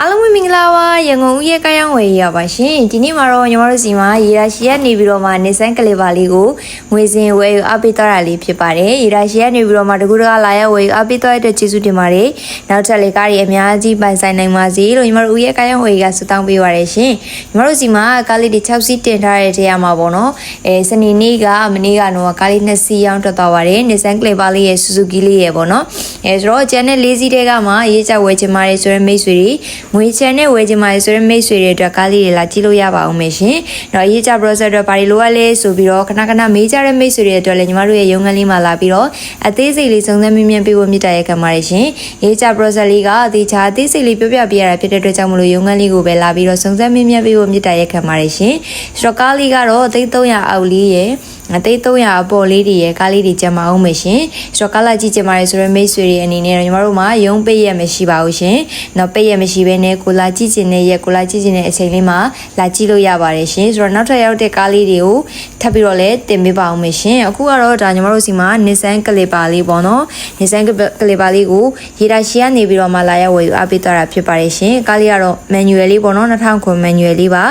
အားလုံးပဲမင်္ဂလာပါရန်ကုန်ဦးရဲ့ကားရောင်းဝယ်ရပါရှင်ဒီနေ့မှာတော့ညီမတို့စီမှာရေရာရှီကနေပြီးတော့မှနေဆန်းကလေးပါလေးကိုငွေစင်ဝယ်ယူအားပေးသွားတာလေးဖြစ်ပါတယ်ရေရာရှီကနေပြီးတော့မှတကူတကလာရဝယ်ယူအားပေးသွားတဲ့အတွက်ကျေးဇူးတင်ပါတယ်နောက်ထပ်လေးကားတွေအများကြီးပိုင်ဆိုင်နိုင်ပါစေလို့ညီမတို့ဦးရဲ့ကားရောင်းဝယ်ရကဆုတောင်းပေးပါရရှင်ညီမတို့စီမှာကားလေးတွေ6စီးတင်ထားတဲ့နေရာမှာပေါ့နော်အဲစနေနေ့ကမနေ့ကတော့ကားလေး2စီးရောင်းထွက်သွားပါတယ်နေဆန်းကလေးပါလေးရဲ့ဆူဇူကီလေးရဲ့ပေါ့နော်အဲဆိုတော့ကျန်တဲ့၄စီးတဲကမှရေးကြဝယ်ချင်ပါတယ်ဆိုရင်မိတ်ဆွေတွေငွေချန်နဲ့ဝယ်ချင်ပါတယ်ဆိုရင်မိတ်ဆွေတွေအတွက်ကားလေးတွေလာကြည့်လို့ရပါအောင်မယ်ရှင်။တော့ရေးကြ browser အတွက်ဘာတွေလိုအပ်လဲဆိုပြီးတော့ခဏခဏမေးကြတဲ့မိတ်ဆွေတွေအတွက်လည်းညီမတို့ရဲ့ရုံးခန်းလေးမှာလာပြီးတော့အသေးစိတ်လေးစုံစမ်းမြင်မြန်ပေးဖို့မြစ်တာရက်ခံပါတယ်ရှင်။ရေးကြ browser လေးကအသေးချာအသေးစိတ်လေးပြောပြပေးရတာဖြစ်တဲ့အတွက်ကြောင့်မလို့ရုံးခန်းလေးကိုပဲလာပြီးတော့စုံစမ်းမြင်မြန်ပေးဖို့မြစ်တာရက်ခံပါတယ်ရှင်။ဆိုတော့ကားလေးကတော့အသိ300အောက်လေးရဲ့ အသိ300အပေါ်လေးတွေရဲ့ကားလေးတွေကြံမအောင်မယ်ရှင်ဆိုတော့ကားလာကြည့်ကြပါရဆိုတော့မိတ်ဆွေတွေအနေနဲ့တော့ညီမတို့မှာရုံးပိတ်ရမရှိပါဘူးရှင်တော့ပိတ်ရမရှိဘဲနဲ့ကိုလာကြည့်ချင်တဲ့ရက်ကိုလာကြည့်ချင်တဲ့အချိန်လေးမှာလာကြည့်လို့ရပါတယ်ရှင်ဆိုတော့နောက်ထပ်ရောက်တဲ့ကားလေးတွေကိုထပ်ပြီးတော့လည်းတင်ပေးပါအောင်မယ်ရှင်အခုကတော့ဒါညီမတို့စီမှာ Nissan Clipper လေးပေါ့နော် Nissan Clipper လေးကိုရေတာရှီကနေပြီးတော့မှလာရောက်ဝယ်ယူအားပေးသွားတာဖြစ်ပါတယ်ရှင်ကားလေးကတော့ manual လေးပေါ့နော်2000ခွန် manual လေးပါ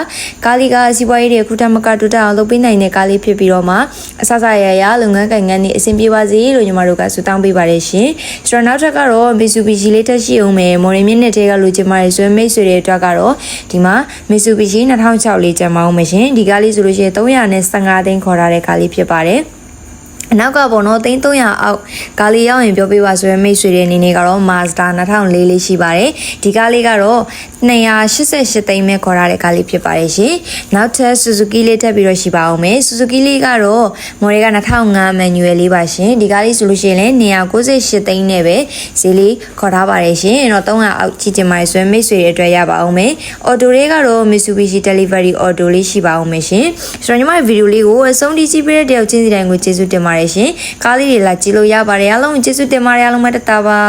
ကားလေးကစီးပွားရေးတွေအခုတမကတူတအောင်လုပ်ပေးနိုင်တဲ့ကားလေးဖြစ်ပြီးတော့မှအဆဆရရလုပ်ငန်းကိုင်ငန်းတွေအဆင်ပြေပါစေလို့ညီမတို့ကဆုတောင်းပေးပါတယ်ရှင်ဆိုတော့နောက်ထပ်ကတော့ Mitsubishi လေးတက်ရှိအောင်မယ်မော်ရီမြင့်နဲ့တဲကလူချင်ပါတယ်ဆိုရင်မိတ်ဆွေတွေအတွက်ကတော့ဒီမှာ Mitsubishi 2006လေးကျန်မအောင်မရှင်ဒီကားလေးဆိုလို့ရှိရင်315သိန်းခေါ်ထားတဲ့ကားလေးဖြစ်ပါတယ် အနောက်ကပေါ့နော်3300အောက်ကားလေးရောက်ရင်ပြောပြပါဆိုရင်မိတ်ဆွေတွေအနေနဲ့ကတော့ Mazda 2004လေးရှိပါတယ်ဒီကားလေးကတော့288သိန်းပဲခေါ်ရတဲ့ကားလေးဖြစ်ပါတယ်ရှင်နောက်ထပ် Suzuki လေးတက်ပြီးတော့ရှိပါအောင်မယ် Suzuki လေးကတော့မော်ရီက2005 manual လေးပါရှင်ဒီကားလေးဆိုလို့ရှိရင်လည်း298သိန်းနဲ့ပဲဈေးလေးခေါ်ထားပါတယ်ရှင်အဲ့တော့300အောက်ကြည့်ချင်ပါတယ်ဆိုရင်မိတ်ဆွေတွေအတွက်ရပါအောင်မယ် Auto လေးကတော့ Mitsubishi Delivery Auto လေးရှိပါအောင်မယ်ရှင်ဆိုတော့ညီမရဲ့ဗီဒီယိုလေးကိုအဆုံးထိကြည့်ပေးတဲ့တယောက်ချင်းစီတိုင်းကိုကျေးဇူးတင်ပါတယ်ရှင်ကားလေးတွေလာကြည့်လို့ရပါတယ်အားလုံးကျေးဇူးတင်ပါတယ်အားလုံးမတတာပါ